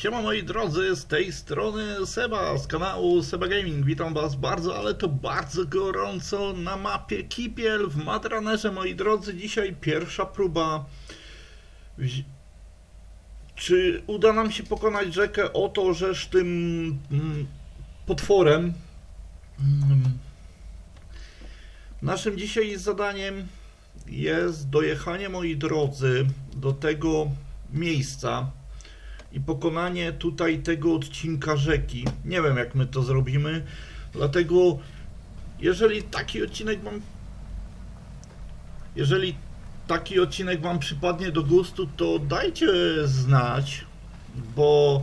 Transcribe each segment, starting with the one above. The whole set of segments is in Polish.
Siema moi drodzy, z tej strony Seba z kanału Seba Gaming. Witam was bardzo, ale to bardzo gorąco na mapie Kipiel w Madranerze moi drodzy. Dzisiaj pierwsza próba. Czy uda nam się pokonać rzekę oto, żeż tym mm, potworem? Mm. Naszym dzisiaj zadaniem jest dojechanie moi drodzy do tego miejsca i pokonanie tutaj tego odcinka rzeki. Nie wiem jak my to zrobimy, dlatego jeżeli taki odcinek wam jeżeli taki odcinek wam przypadnie do gustu, to dajcie znać, bo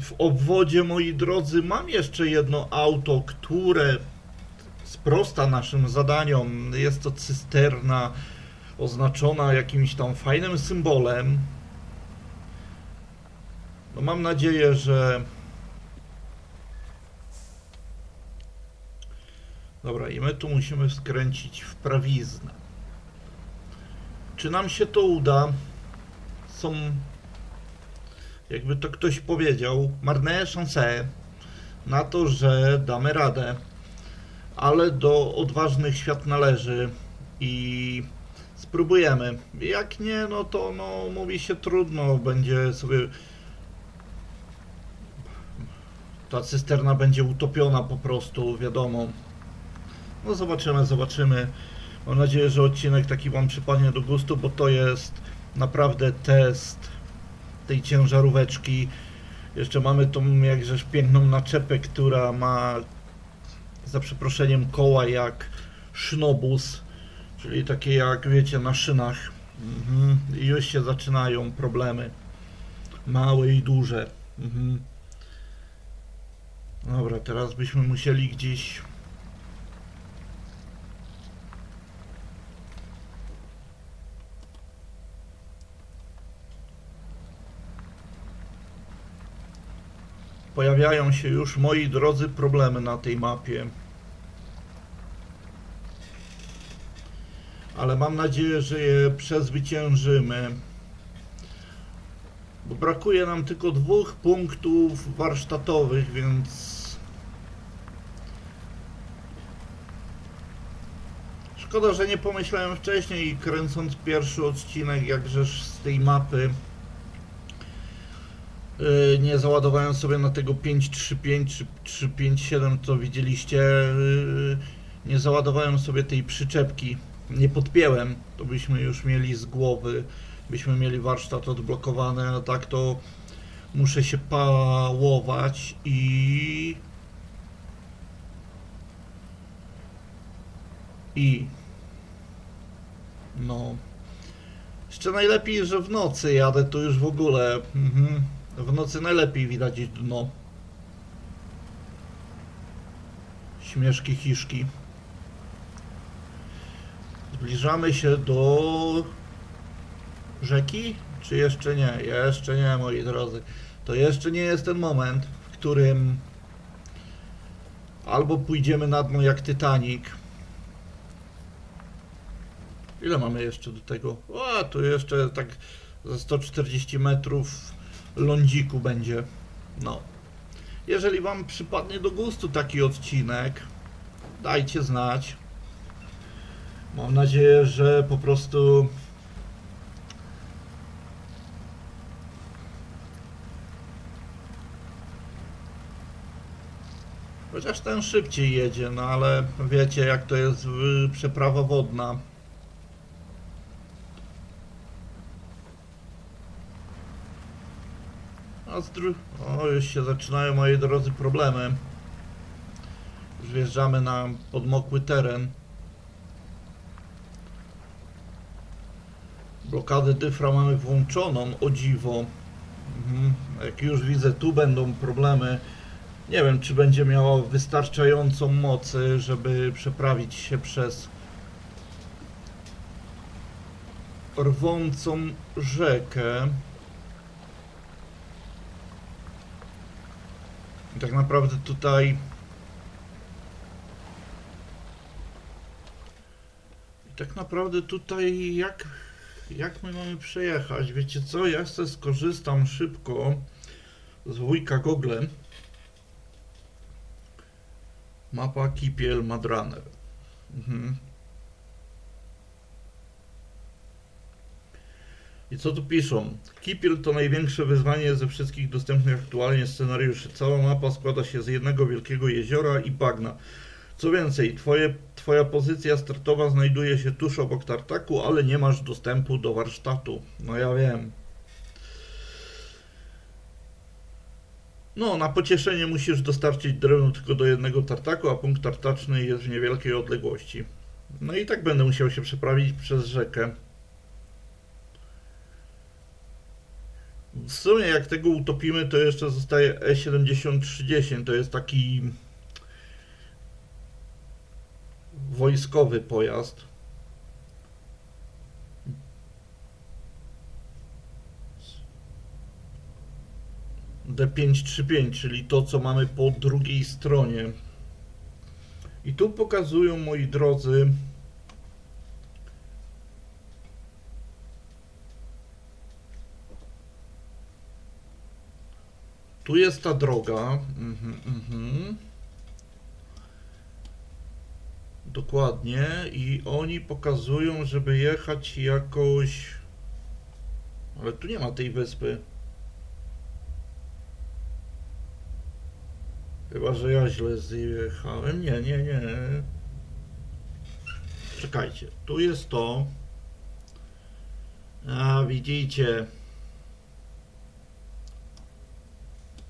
w obwodzie, moi drodzy, mam jeszcze jedno auto, które sprosta naszym zadaniom. Jest to cysterna oznaczona jakimś tam fajnym symbolem. No mam nadzieję, że. Dobra, i my tu musimy skręcić w prawiznę. Czy nam się to uda? Są, jakby to ktoś powiedział, marne szanse na to, że damy radę. Ale do odważnych świat należy i spróbujemy. Jak nie, no to no, mówi się trudno, będzie sobie ta cysterna będzie utopiona po prostu, wiadomo. No zobaczymy, zobaczymy. Mam nadzieję, że odcinek taki Wam przypadnie do gustu, bo to jest naprawdę test tej ciężaróweczki. Jeszcze mamy tą jakżeż piękną naczepę, która ma za przeproszeniem koła jak sznobus. Czyli takie jak wiecie na szynach. Mhm. I już się zaczynają problemy. Małe i duże. Mhm. Dobra, teraz byśmy musieli gdzieś. Pojawiają się już, moi drodzy, problemy na tej mapie. Ale mam nadzieję, że je przezwyciężymy. Bo brakuje nam tylko dwóch punktów warsztatowych, więc. Szkoda, że nie pomyślałem wcześniej, kręcąc pierwszy odcinek, jakżeż z tej mapy. yy, Nie załadowałem sobie na tego 535 czy 357, co widzieliście. yy, Nie załadowałem sobie tej przyczepki nie podpięłem, to byśmy już mieli z głowy, byśmy mieli warsztat odblokowany, a tak to muszę się pałować i i no. Jeszcze najlepiej, że w nocy jadę, to już w ogóle mhm. w nocy najlepiej widać dno. Śmieszki hiszki Zbliżamy się do rzeki? Czy jeszcze nie? Jeszcze nie, moi drodzy. To jeszcze nie jest ten moment, w którym albo pójdziemy na dno jak Titanic. Ile mamy jeszcze do tego? O, tu jeszcze tak za 140 metrów lądziku będzie. No. Jeżeli Wam przypadnie do gustu taki odcinek, dajcie znać. Mam nadzieję, że po prostu Chociaż ten szybciej jedzie, no ale wiecie jak to jest y, przeprawa wodna. A z dru... O, już się zaczynają moi drodzy problemy. Już wjeżdżamy na podmokły teren. Blokadę dyfra mamy włączoną, o dziwo. Mhm. Jak już widzę, tu będą problemy. Nie wiem, czy będzie miała wystarczającą moc, żeby przeprawić się przez rwącą rzekę. I tak naprawdę tutaj tak naprawdę tutaj jak jak my mamy przejechać? Wiecie co, ja sobie skorzystam szybko z wujka Google. Mapa Kipiel Madraner. Mhm. I co tu piszą? Kipiel to największe wyzwanie ze wszystkich dostępnych aktualnie scenariuszy. Cała mapa składa się z jednego wielkiego jeziora i bagna. Co więcej, twoje, twoja pozycja startowa znajduje się tuż obok tartaku, ale nie masz dostępu do warsztatu. No ja wiem. No, na pocieszenie musisz dostarczyć drewno tylko do jednego tartaku, a punkt tartaczny jest w niewielkiej odległości. No i tak będę musiał się przeprawić przez rzekę. W sumie jak tego utopimy, to jeszcze zostaje E E7310. To jest taki wojskowy pojazd. D535, czyli to, co mamy po drugiej stronie. I tu pokazują, moi drodzy, tu jest ta droga. Mhm, mhm. Dokładnie. I oni pokazują, żeby jechać jakoś. Ale tu nie ma tej wyspy. Chyba, że ja źle zjechałem. Nie, nie, nie. Czekajcie. Tu jest to. A, widzicie.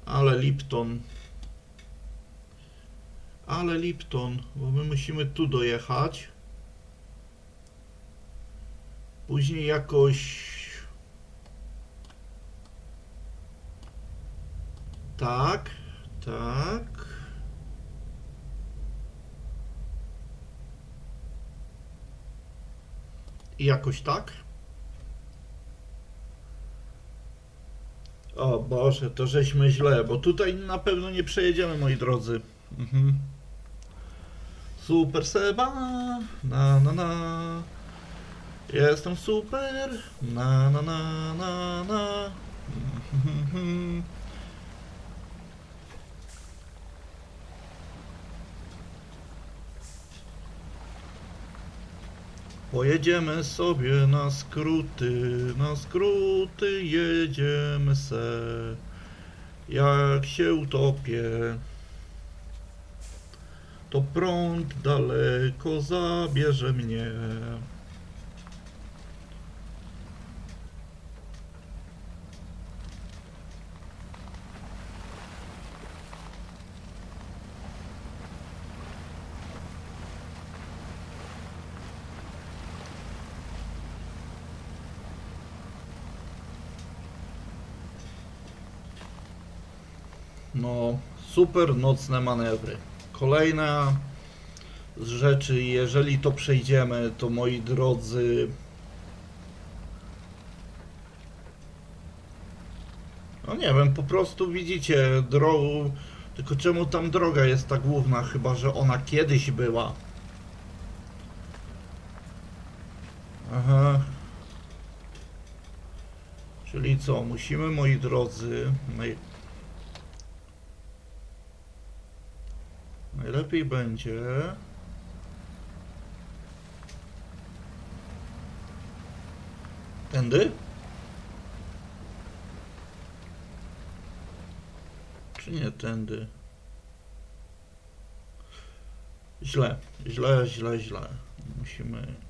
Ale Lipton. Ale Lipton, bo my musimy tu dojechać. Później jakoś. Tak, tak. I jakoś tak. O Boże, to żeśmy źle, bo tutaj na pewno nie przejedziemy, moi drodzy. Mhm. Super Seba, na na na. Jestem super, na na na na na. Pojedziemy sobie na skróty, na skróty jedziemy se. Jak się utopię, to prąd daleko zabierze mnie. No, super nocne manewry. Kolejna z rzeczy, jeżeli to przejdziemy, to moi drodzy. No nie wiem, po prostu widzicie drogą. Tylko czemu tam droga jest ta główna? Chyba, że ona kiedyś była. Aha. Czyli co, musimy, moi drodzy, najlepiej będzie... Tędy? Czy nie tędy? Źle, źle, źle, źle. Musimy...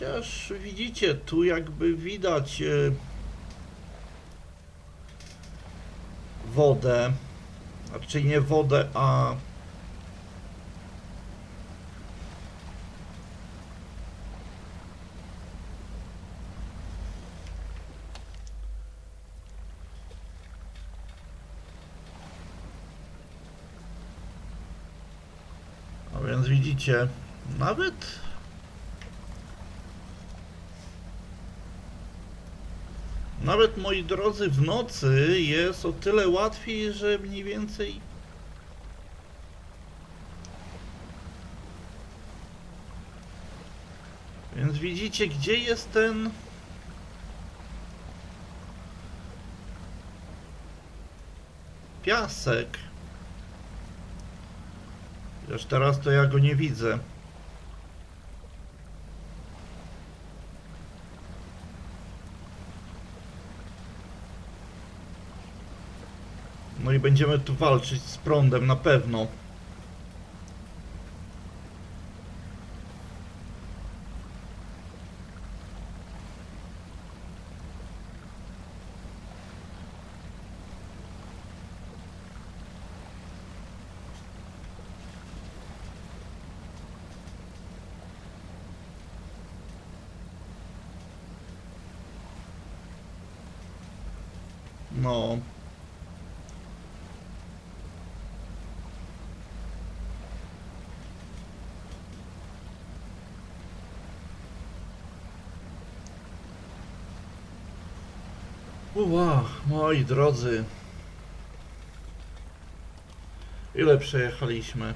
Chociaż widzicie, tu jakby widać e, wodę, raczej nie wodę, a A więc widzicie, nawet Nawet moi drodzy, w nocy jest o tyle łatwiej, że mniej więcej. Więc widzicie, gdzie jest ten. Piasek. Chociaż teraz to ja go nie widzę. No i będziemy tu walczyć z prądem na pewno. No. Uła, moi drodzy. Ile przejechaliśmy?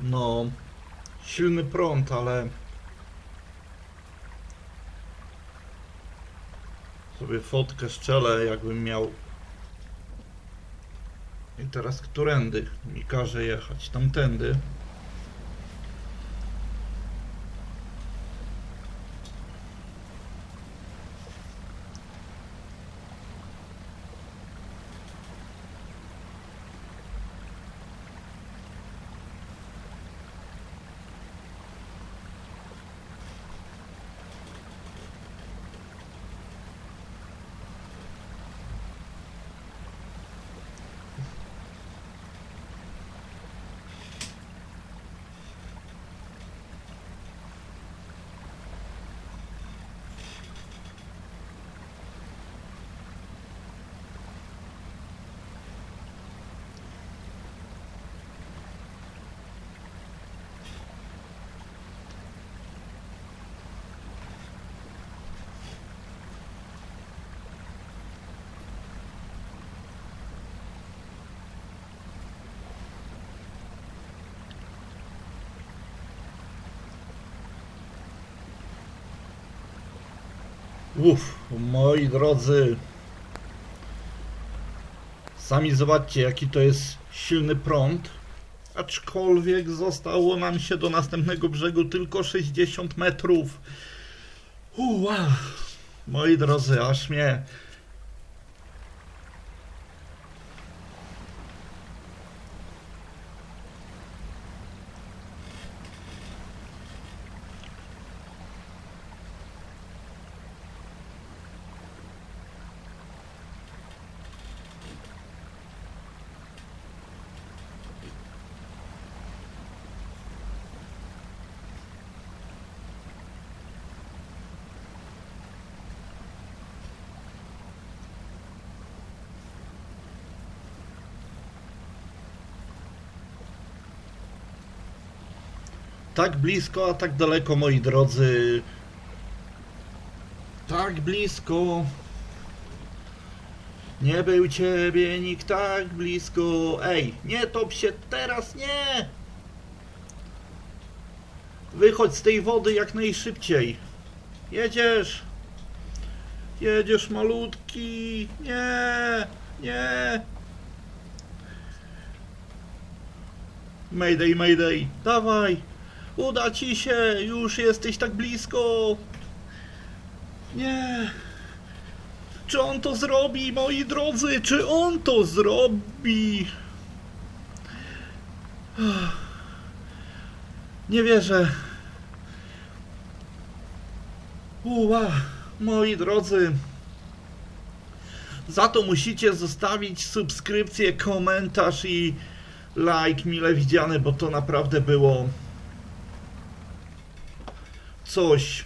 No, silny prąd, ale sobie fotkę szczelę, jakbym miał. I teraz którędy mi każe jechać? Tamtędy. Uff, moi drodzy. Sami zobaczcie, jaki to jest silny prąd. Aczkolwiek zostało nam się do następnego brzegu tylko 60 metrów. Uła. Moi drodzy, aż mnie. Tak blisko, a tak daleko, moi drodzy. Tak blisko. Nie był ciebie nikt tak blisko. Ej, nie top się teraz, nie! Wychodź z tej wody jak najszybciej. Jedziesz. Jedziesz malutki. Nie, nie. Mayday, mayday. Dawaj. Uda ci się, już jesteś tak blisko. Nie. Czy on to zrobi, moi drodzy? Czy on to zrobi? Nie wierzę. Uła, moi drodzy. Za to musicie zostawić subskrypcję, komentarz i like mile widziane, bo to naprawdę było coś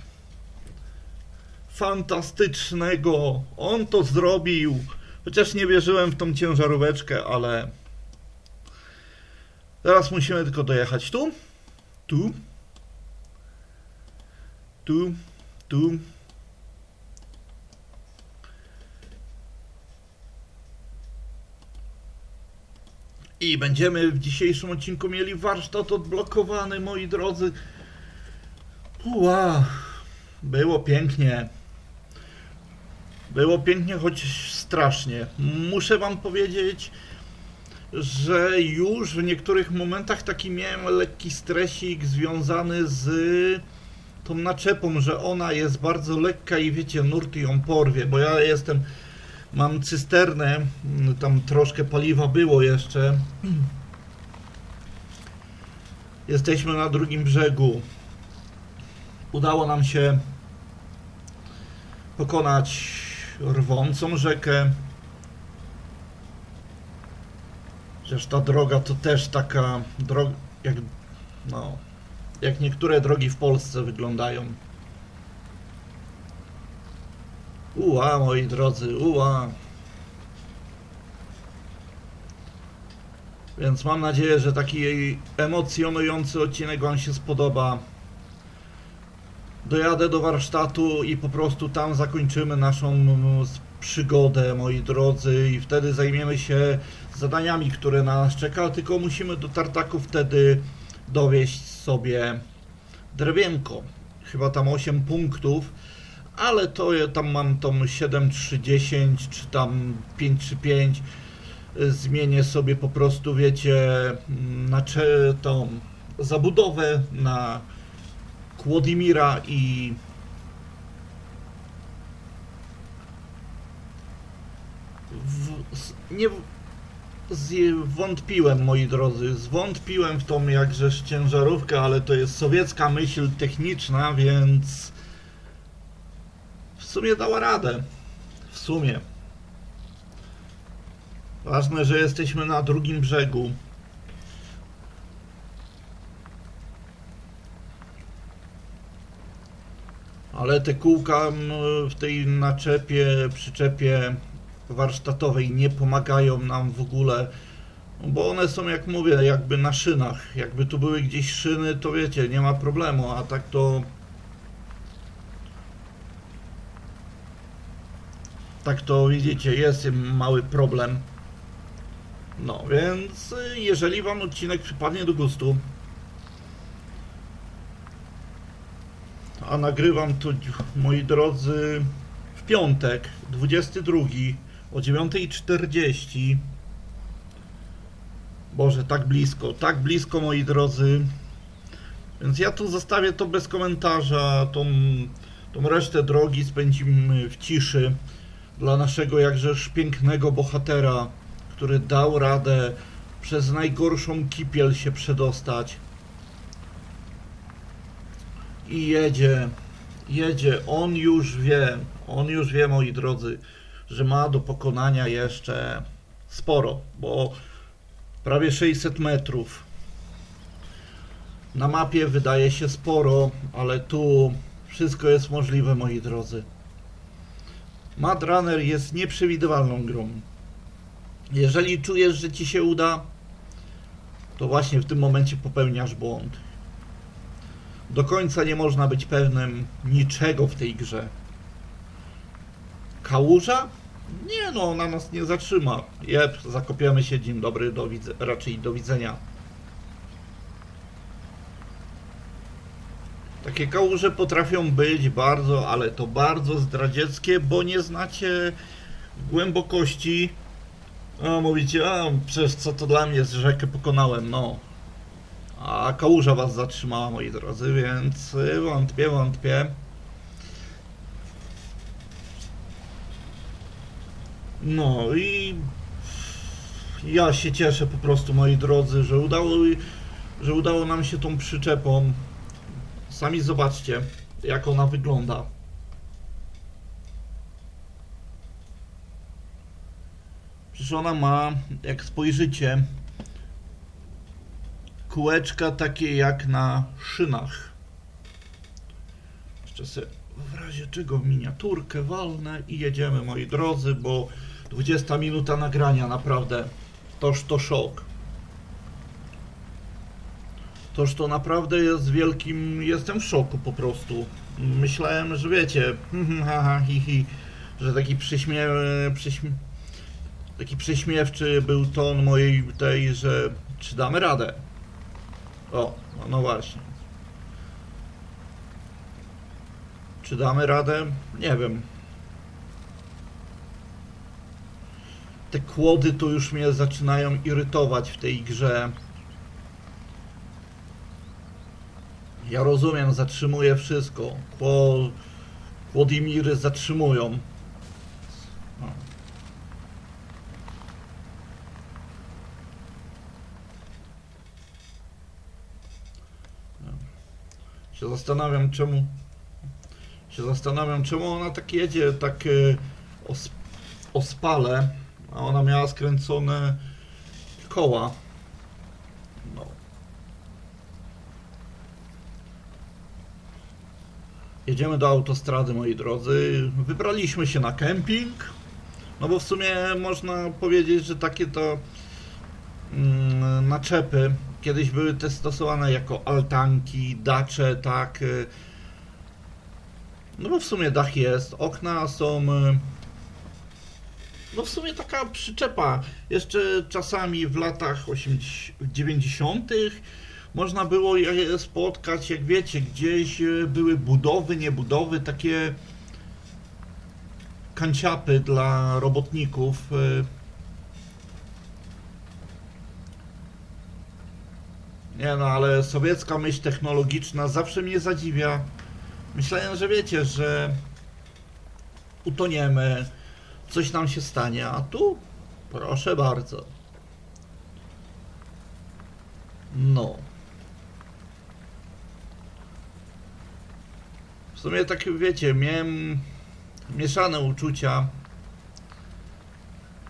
fantastycznego. On to zrobił. Chociaż nie wierzyłem w tą ciężaróweczkę, ale teraz musimy tylko dojechać tu. Tu. tu, tu. I będziemy w dzisiejszym odcinku mieli warsztat odblokowany, moi drodzy. Ua, było pięknie. Było pięknie, choć strasznie. Muszę wam powiedzieć, że już w niektórych momentach taki miałem lekki stresik związany z tą naczepą, że ona jest bardzo lekka i wiecie, nurty ją porwie, bo ja jestem, mam cysternę, tam troszkę paliwa było jeszcze. Jesteśmy na drugim brzegu. Udało nam się pokonać rwącą rzekę. Chociaż ta droga to też taka droga, jak, no, jak niektóre drogi w Polsce wyglądają. Uła, moi drodzy, uła. Więc mam nadzieję, że taki emocjonujący odcinek Wam się spodoba. Dojadę do warsztatu i po prostu tam zakończymy naszą przygodę, moi drodzy, i wtedy zajmiemy się zadaniami, które na nas czeka, tylko musimy do tartaku wtedy dowieść sobie drewienko. Chyba tam 8 punktów, ale to ja tam mam tą 7 3 10 czy tam 5 3 5 zmienię sobie po prostu, wiecie, na cze- tą zabudowę na Kłodimira i w, nie zwątpiłem, moi drodzy, zwątpiłem w tą jakżeż ciężarówkę, ale to jest sowiecka myśl techniczna, więc w sumie dała radę. W sumie. Ważne, że jesteśmy na drugim brzegu. Ale te kółka m, w tej naczepie, przyczepie warsztatowej nie pomagają nam w ogóle, bo one są, jak mówię, jakby na szynach. Jakby tu były gdzieś szyny, to wiecie, nie ma problemu, a tak to... Tak to widzicie, jest mały problem. No, więc y, jeżeli Wam odcinek przypadnie do gustu, a nagrywam to, moi drodzy, w piątek, 22 o 9.40. Boże, tak blisko, tak blisko, moi drodzy. Więc ja tu zostawię to bez komentarza, tą, tą resztę drogi spędzimy w ciszy dla naszego jakżeż pięknego bohatera, który dał radę przez najgorszą kipiel się przedostać. I jedzie, jedzie, on już wie, on już wie, moi drodzy, że ma do pokonania jeszcze sporo, bo prawie 600 metrów. Na mapie wydaje się sporo, ale tu wszystko jest możliwe, moi drodzy. Mad Runner jest nieprzewidywalną grą. Jeżeli czujesz, że ci się uda, to właśnie w tym momencie popełniasz błąd. Do końca nie można być pewnym niczego w tej grze. Kałuża? Nie no, ona nas nie zatrzyma. Jep, zakopiamy się, dzień dobry, do widze- raczej do widzenia. Takie kałuże potrafią być bardzo, ale to bardzo zdradzieckie, bo nie znacie głębokości. A mówicie, a przecież co to dla mnie, z rzekę pokonałem, no. A kałuża was zatrzymała, moi drodzy, więc y, wątpię, wątpię. No i ja się cieszę po prostu, moi drodzy, że udało, że udało nam się tą przyczepą. Sami zobaczcie, jak ona wygląda. Przecież ona ma, jak spojrzycie, kółeczka takie jak na szynach. Jeszcze sobie w razie czego miniaturkę walnę i jedziemy moi drodzy, bo 20 minuta nagrania naprawdę toż to szok. Toż to naprawdę jest wielkim, jestem w szoku po prostu. myślałem, że wiecie, że taki przyśmie... przyśmie taki prześmiewczy był ton mojej tej, że czy damy radę. O, no, właśnie. Czy damy radę? Nie wiem. Te kłody to już mnie zaczynają irytować w tej grze. Ja rozumiem, zatrzymuję wszystko. Kło... Kłodimiry zatrzymują. Się zastanawiam czemu się zastanawiam czemu ona tak jedzie tak e, os, ospale a ona miała skręcone koła no. jedziemy do autostrady moi drodzy wybraliśmy się na kemping no bo w sumie można powiedzieć, że takie to mm, naczepy kiedyś były te stosowane jako altanki, dacze, tak. y. No bo w sumie dach jest, okna są. y, No w sumie taka przyczepa. Jeszcze czasami w latach 80, 90. można było je spotkać, jak wiecie, gdzieś y, były budowy, niebudowy, takie kanciapy dla robotników. Nie no, ale sowiecka myśl technologiczna zawsze mnie zadziwia. Myślałem, że wiecie, że utoniemy, coś nam się stanie, a tu proszę bardzo. No. W sumie tak wiecie, miałem mieszane uczucia.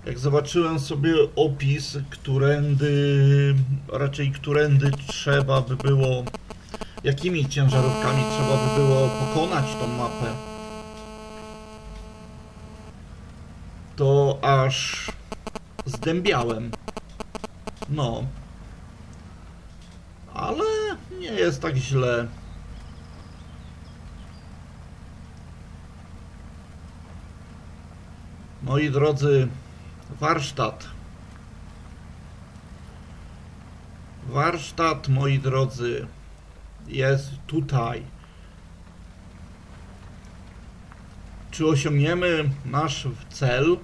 Jak zobaczyłem sobie opis, którędy, raczej którędy trzeba by było, jakimi ciężarówkami trzeba by było pokonać tą mapę, to aż zdębiałem. No. Ale nie jest tak źle. Moi drodzy, warsztat. Warsztat, moi drodzy, jest tutaj. Czy osiągniemy nasz cel?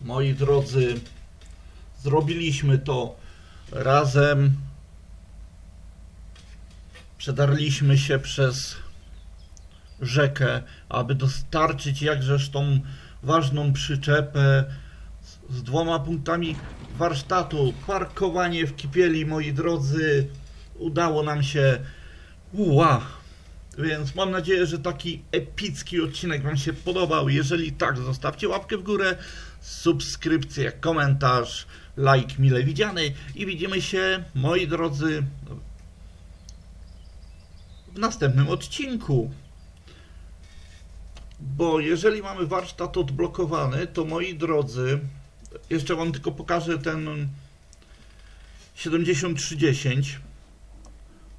Moi drodzy, zrobiliśmy to razem. Przedarliśmy się przez rzekę, aby dostarczyć jakżeż tą ważną przyczepę z, dwoma punktami warsztatu. Parkowanie w Kipieli, moi drodzy, udało nam się. Uła! Więc mam nadzieję, że taki epicki odcinek Wam się podobał. Jeżeli tak, zostawcie łapkę w górę, subskrypcję, komentarz, like mile widziany i widzimy się, moi drodzy, w następnym odcinku. Bo jeżeli mamy warsztat odblokowany, to moi drodzy, jeszcze wam tylko pokażę ten 7310.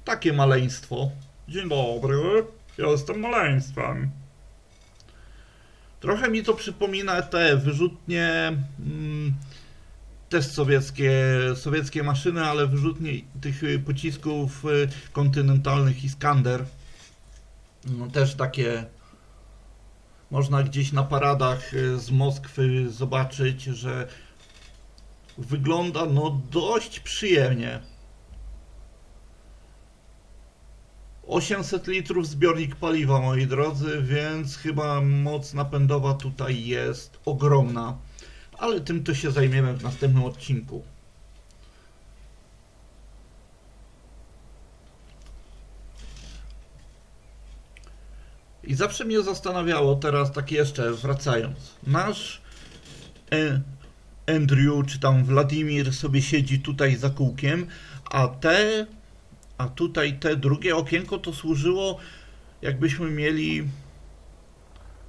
Takie maleństwo. Dzień dobry, jestem maleństwem. Trochę mi to przypomina te wyrzutnie mm, też sowieckie, sowieckie maszyny, ale wyrzutnie tych y, pocisków y, kontynentalnych Iskander. No, też takie można gdzieś na paradach y, z Moskwy zobaczyć, że wygląda no dość przyjemnie. 800 litrów zbiornik paliwa, moi drodzy, więc chyba moc napędowa tutaj jest ogromna. Ale tym to się zajmiemy w następnym odcinku. I zawsze mnie zastanawiało, teraz tak jeszcze wracając, nasz e, Andrew czy tam Wladimir sobie siedzi tutaj za kółkiem, a te, a tutaj te drugie okienko to służyło jakbyśmy mieli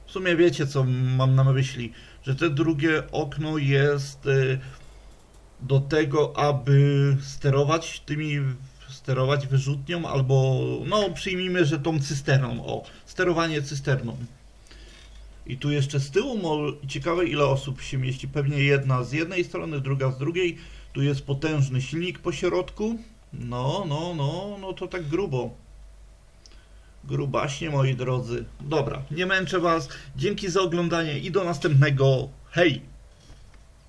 w sumie wiecie co mam na myśli, że te drugie okno jest y, do tego, aby sterować tymi, sterować wyrzutnią albo, no przyjmijmy, że tą cysterną, o, sterowanie cysterną. I tu jeszcze z tyłu, ciekawe ile osób się mieści, pewnie jedna z jednej strony, druga z drugiej, tu jest potężny silnik po środku, no, no, no, no to tak grubo. Grubaśnie, moi drodzy. Dobra, nie męczę was. Dzięki za oglądanie i do następnego. Hej!